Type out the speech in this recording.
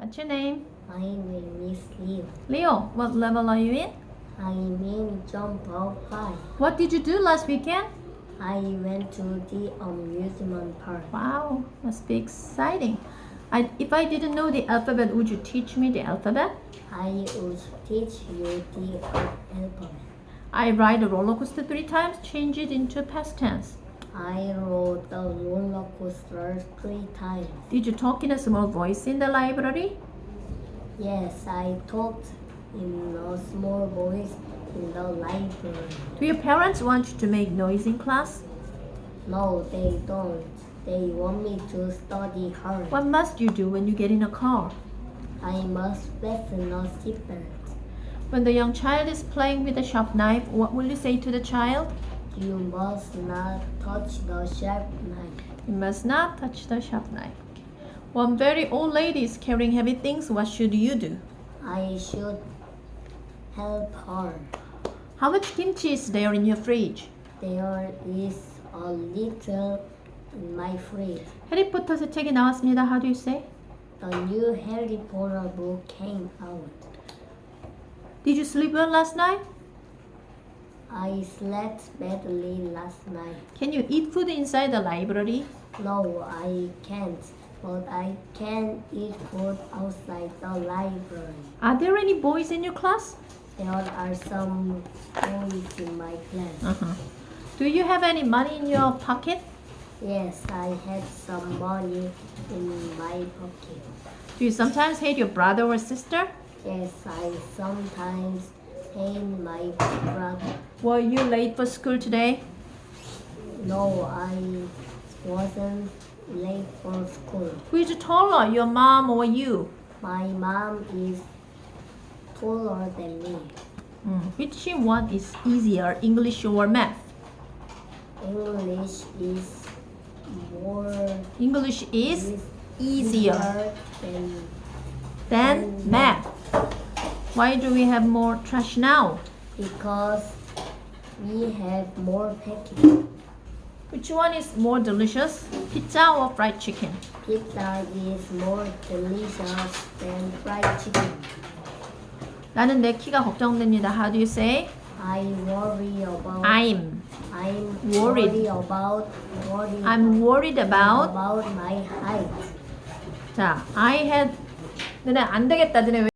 What's your name? My name is Leo. Leo, what level are you in? I'm in jump out five. What did you do last weekend? I went to the amusement park. Wow, must be exciting. I, if I didn't know the alphabet, would you teach me the alphabet? I would teach you the alphabet. I ride a roller coaster three times, change it into past tense. I rode the roller coaster three times. Did you talk in a small voice in the library? Yes, I talked in a small voice in the library. Do your parents want you to make noise in class? No, they don't. They want me to study hard. What must you do when you get in a car? I must fasten a seatbelt. When the young child is playing with a sharp knife, what will you say to the child? You must not touch the sharp knife. You must not touch the sharp knife. One very old lady is carrying heavy things. What should you do? I should help her. How much kimchi is there in your fridge? There is a little in my fridge. 해리포터 새 책이 나왔습니다. How do you say? The new Harry Potter book came out. Did you sleep well last night? I slept badly last night. Can you eat food inside the library? No, I can't. But I can eat food outside the library. Are there any boys in your class? There are some boys in my class. Uh-huh. Do you have any money in your pocket? Yes, I have some money in my pocket. Do you sometimes hate your brother or sister? Yes, I sometimes hate my brother. Were you late for school today? No, I wasn't late for school. Who is taller, your mom or you? My mom is taller than me. Mm. Which one is easier, English or math? English is more English is is easier than than math. Why do we have more trash now? because we have more packaging. Which one is more delicious, pizza or fried chicken? Pizza is more delicious than fried chicken. 나는 내 키가 걱정됩니다. How do you say? I worry about I'm. I'm worried. worried about worried I'm worried about. about my height. 자, I had. 너네 안 되겠다. 너네 왜